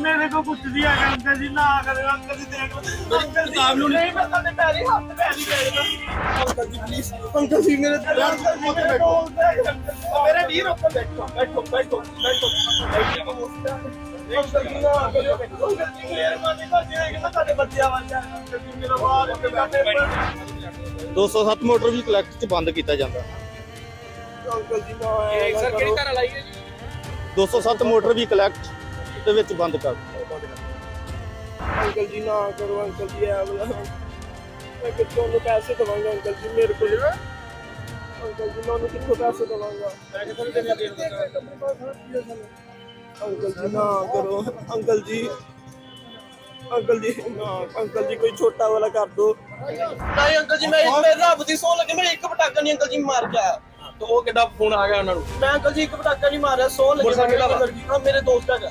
ਮੇਰੇ ਕੋ ਕੁਝ ਨਹੀਂ ਅੰਕਲ ਜੀ ਨਾ ਕਰੇ ਅੰਕਲ ਜੀ ਦੇਖ ਲਓ ਅੰਕਲ ਕਿਤਾਬ ਨੂੰ ਨਹੀਂ ਮੈਂ ਤੁਹਾਡੇ ਪੈਰੀ ਹੱਥ ਪੈਰੀ ਫੇਰਦਾ uncle ji please uncle ji ਮੇਰੇ ਅੰਕਲ ਜੀ ਮੇਰੇ ਕੋਲ ਮੇਰੇ ਵੀਰ ਉੱਪਰ ਬੈਠੋ ਬੈਠੋ ਬੈਠੋ ਬੈਠੋ। ਅੰਕਲ ਜੀ ਨਾ ਕਰਿਓ ਅੰਕਲ ਜੀ ਮਿਹਰਬਾਨੀ ਤੁਹਾਡੀ ਹੋਏਗੀ ਮੈਂ ਤੁਹਾਡੇ ਬੱਚਿਆਂ ਵਾਂਗ ਅੰਕਲ ਜੀ ਮੇਰਾ ਬਾਹਰ ਉੱਤੇ ਬੈਠੇ 207 ਮੋਟਰ ਵੀ ਕਲੈਕਟ ਚ ਬੰਦ ਕੀਤਾ ਜਾਂਦਾ। ਸਰ ਕਿਹੜੀ ਲਾਈ ਹੈ ਜੀ? 207 ਮੋਟਰ ਵੀ ਕਲੈਕਟ ਦੇ ਵਿੱਚ ਬੰਦ ਕਰ ਅੰਕਲ ਜੀ ਨਾ ਕਰੋ ਅੰਕਲ ਜੀ ਆ ਵਾਲਾ। ਮੈਂ ਕਿੱਥੋਂ ਨੂੰ ਪੈਸੇ ਦਵਾਂਗਾ ਅੰਕਲ ਜੀ ਮੇਰੇ ਕੋਲ। ਅੰਕਲ ਜੀ ਮੈਂ ਉਹਨੂੰ ਕਿੱਥੋਂ ਪੈਸੇ ਦਵਾਂਗਾ? ਮੈਂ ਕਿੱਥੋਂ ਦੇਣਾ। ਅੰਕਲ ਜੀ ਨਾ ਕਰੋ। ਅੰਕਲ ਜੀ ਅੰਕਲ ਜੀ ਨਾ ਅੰਕਲ ਜੀ ਕੋਈ ਛੋਟਾ ਵਾਲਾ ਕਰ ਦੋ। ਨਹੀਂ ਅੰਕਲ ਜੀ ਮੈਂ ਮੈਂ ਰੱਬ ਦੀ ਸੌ ਲੱਗੇ ਮੈਂ ਇੱਕ ਪਟਾਕਾ ਨਹੀਂ ਅੰਕਲ ਜੀ ਮਾਰ ਕੇ ਆਇਆ। ਤੇ ਉਹ ਕਿੱਦਾਂ ਫੋਨ ਆ ਗਿਆ ਉਹਨਾਂ ਨੂੰ। ਮੈਂ ਅੰਕਲ ਜੀ ਇੱਕ ਪਟਾਕਾ ਨਹੀਂ ਮਾਰਿਆ ਸੌ ਲੱਗੇ ਮੇਰੇ ਦੋਸਤ ਹੈਗਾ।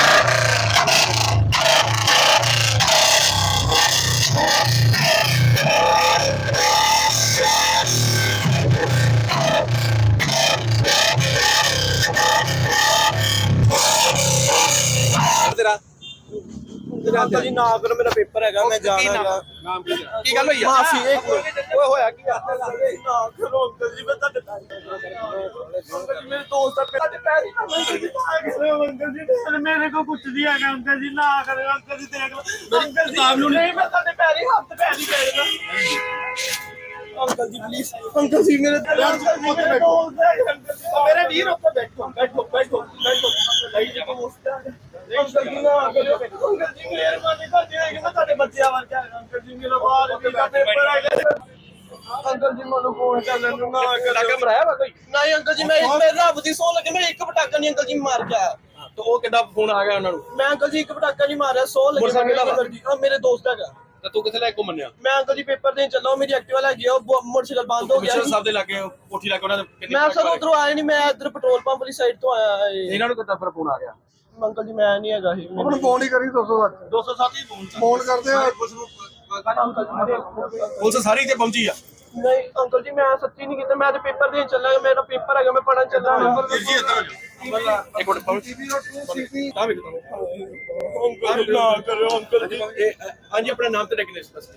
ਅੰਕਲ ਜੀ ਨਾ ਕਰੋ ਮੇਰਾ ਪੇਪਰ ਹੈਗਾ ਮੈਂ ਜਾਣਾ ਹੈਗਾ ਨਾਮ ਕੀ ਤੇਰਾ? ਕੀ ਗੱਲ ਹੋਈ ਆ ਮਾਫੀ ਇੱਕ ਓਏ ਹੋਇਆ ਕੀ ਆ ਨਾ ਕਰੋ ਅੰਕਲ ਜੀ ਮੈਂ ਤੁਹਾਡੇ ਅੰਕਲ ਜੀ ਮੇਰੇ ਦੋਸਤ ਆ ਤੁਹਾਡੇ ਪੈਰ ਹੀ ਜੀ ਅੰਕਲ ਜੀ ਮੇਰੇ ਕੋ ਨਹੀਂ ਹੈਗਾ ਅੰਕਲ ਜੀ ਨਾ ਕਰੇ ਅੰਕਲ ਜੀ ਦੇਖ ਲਓ ਅੰਕਲ ਜੀ ਨੂੰ ਨਹੀਂ ਮੈਂ ਤੁਹਾਡੇ ਪੈਰੀ ਹੱਥ ਪੈਰੀ uncle ji please uncle ji ਮੇਰੇ ਅੰਕਲ ਜੀ ਮੇਰੇ ਹੈ ਅੰਕਲ ਜੀ ਮੇਰੇ ਵੀਰ ਉੱਪਰ ਬੈਠੋ ਬੈਠੋ ਬੈਠੋ ਬੈਠੋ ਅੰਕਲ ਜੀ ਨਾ ਅੰਕਲ ਜੀ ਮਿਹਰਬਾਨੀ ਤੁਹਾਡੀ ਹੋਏਗੀ ਮੈਂ ਤੁਹਾਡੇ ਬੱਚਿਆਂ ਵਾਂਗ ਅੰਕਲ ਜੀ ਮੇਰਾ ਬਾਹਰ ਉੱਤੇ ਪੇਪਰ ਹੈਗਾ ਅੰਕਲ ਜੀ ਮੈਨੂੰ ਫੋਨ ਕਰ ਲੈਣ ਨੂੰ ਨਾ ਪਟਾਕਾ ਮਰਾਇਆ ਵਾ ਕੋਈ? ਨਹੀਂ ਅੰਕਲ ਜੀ ਮੈਂ ਮੈਂ ਰੱਬ ਦੀ ਸੌ ਲੱਗੇ ਮੈਂ ਇੱਕ ਪਟਾਕਾ ਨਹੀਂ ਅੰਕਲ ਜੀ ਮਾਰ ਕੇ ਆਇਆ ਤੇ ਉਹ ਕਿੱਦਾਂ ਫੋਨ ਆ ਗਿਆ ਉਹਨਾਂ ਨੂੰ। ਮੈਂ ਅੰਕਲ ਜੀ ਇੱਕ ਪਟਾਕਾ ਨਹੀਂ ਮਾਰਿਆ ਸੌ ਲੱਗੇ ਮੋਟਰਸਾਈਕਲ ਮੇਰੇ ਵਾਲਾ? ਅੰਕਲ ਜੀ। ਹਾਂ ਮੇਰੇ ਦੋਸਤ ਹੈਗਾ। ਤੇ ਤੂੰ ਕਿੱਥੇ ਲੈ ਕੇ ਘੁੰਮਣਿਆ ਮੈਂ ਅੰਕਲ ਜੀ ਪੇਪਰ ਦੇਣ ਚੱਲਾ ਉਹ ਮੇਰੀ ਐਕਟਿਵਾ ਲੈ ਗਿਆ ਉਹ ਬ- ਮੋਟਰਸਾਈਕਲ ਬੰਦ ਹੋ ਗਿਆ ਕਮਿਸ਼ਨਰ ਸੀ। ਸਾਹਿਬ ਦੇ ਲਾਗੇ ਉਹ ਕੋਠੀ ਲਾਗੇ ਉਹਨਾਂ ਦੇ ਕਿੰਨੇ ਮੈਂ ਸਰ ਉਧਰੋਂ ਆਇਆ ਨਹੀਂ ਮੈਂ ਇੱਧਰ ਪੈਟਰੋਲ ਪੰਪ ਵਾਲੀ ਸਾਈਡ ਤੋਂ ਆਇਆ। ਇਹਨਾਂ ਨੂੰ ਕਿੱਦਾਂ ਫਿਰ ਫੋਨ ਆ ਗਿਆ? ਅੰਕਲ ਜੀ ਮੈਂ ਨਹੀਂ ਹੈਗਾ ਸੀ ਹੁਣ ਫੋਨ ਹੀ ਕਰੀ 207 207 ਹੀ ਫੋਨ ਫੋਨ ਕਰਦੇ ਆ? ਪੁਲਿਸ ਸਾਰੀ ਤੇ ਪਹੁੰਚੀ ਆ। ਨਹੀਂ ਅੰਕਲ ਜੀ ਮੈਂ ਸੱਚੀ ਨਹੀਂ ਕੀਤਾ। ਮੈਂ ਤੇ ਪੇਪਰ ਦੇਣ ਚੱਲਾ ਮੇਰਾ ਪੇਪਰ ਹੈਗਾ ਮੈਂ ਪੜਨ ਚੱਲਾ ਇੱਕ ਮਿੰਟ ਪਹੁੰਚੀ। ਤਾਂ ਵੀ ਅੰਕਲ ਜੀ ਨਾ ਕਰਿਓ ਅੰਕਲ ਜੀ। ਇਹ ਹਾਂਜੀ ਆਪਣਾ ਨਾਮ ਤੇ ਡੈਗਨੇਸ਼ਨ ਦੱਸੋ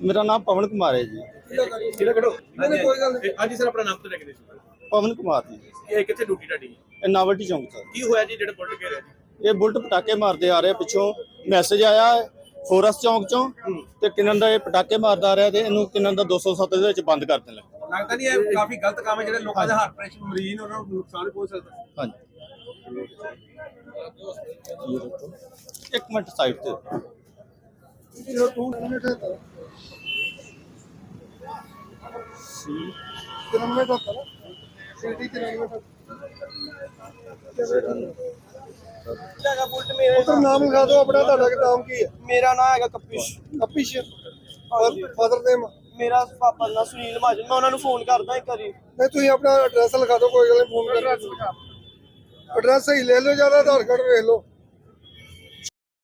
ਮੇਰਾ ਨਾਮ ਪਵਨ ਕੁਮਾਰ ਹੈ ਜੀ। ਕਿਹੜਾ ਨਹੀਂ ਕੋਈ ਗੱਲ ਨਹੀਂ। ਹਾਂਜੀ ਸਰ ਆਪਣਾ ਨਾਮ ਤੇ ਡੈਗਨੇਸ਼ਨ ਪਵਨ ਕੁਮਾਰ ਜੀ। ਇਹ ਕਿੱਥੇ ਡਿਊਟੀ ਤੁਹਾਡੀ? ਇਹ ਨਾਵਲਟੀ ਚੌਂਕ ਸਰ ਕੀ ਹੋਇਆ ਜੀ ਜਿਹੜੇ ਬੁਲਟ ਘੇਰਿਆ ਜੀ? ਇਹ ਬੁਲਟ ਪਟਾਕੇ ਮਾਰਦੇ ਆ ਰਹੇ ਪਿੱਛੋਂ ਮੈਸੇਜ ਆਇਆ ਹੈ ਫੋਰਸ ਚੌਂਕ ਚੋਂ ਤੇ ਕਿੰਨਨ ਦਾ ਇਹ ਪਟਾਕੇ ਮਾਰਦਾ ਆ ਰਿਹਾ ਤੇ ਇਹਨੂੰ ਕਿੰਨਨ ਦਾ 207 ਦੇ ਵਿੱਚ ਬੰਦ ਕਰ ਦੇਣ। ਲੱਗਾ ਲੱਗਦਾ ਨਹੀਂ ਇਹ ਕਾਫੀ ਗਲਤ ਕੰਮ ਹੈ ਜਿਹੜੇ ਲੋਕਾਂ ਦੇ ਹਾਰਟ ਪ੍ਰੈਸ਼ਰ ਮਰੀਜ਼ ਨੇ ਉਹਨਾਂ ਨੂੰ ਨੁਕਸਾਨ ਪਹੁੰਚ ਸਕਦਾ ਹਾਂਜੀ। ਇੱਕ ਮਿੰਟ ਸਾਈਡ ਤੇ। ਤਿਰਨਵੇਂ ਦਾ ਹੁੰਦਾ ਨਾ ਸੀਟੀ ਤਿਰਨਵੇਂ ਦਾ ਬੁਲਟ ਮੇਰਾ ਨਾਮ ਲਿਖਾ ਦਿਓ ਆਪਣਾ ਤੁਹਾਡਾ ਕੀ ਨਾਮ ਕੀ ਹੈ? ਮੇਰਾ ਨਾਮ ਹੈਗਾ ਕਪਿਸ਼। ਕਪਿਸ਼। Father name? ਮੇਰਾ ਪਾਪਾ ਦਾ ਨਾਮ ਸੁਨੀਲ ਮਹਾਜਨ ਮੈਂ ਉਹਨਾਂ ਨੂੰ ਫੋਨ ਕਰਦਾ ਇੱਕ ਵਾਰੀ। ਨਹੀਂ ਤੁਸੀਂ ਆਪਣਾ ਐਡਰੈਸ ਲਿਖਾ ਦਿਓ ਕੋਈ ਗੱਲ ਨਹੀਂ ਫੋਨ ਕਰ ਐਡਰੈਸ ਸਹੀ ਲੈ ਲਓ ਜ਼ਿਆਦਾ ਆਧਾਰ ਕਾਰਡ ਵੇਖ ਲਓ।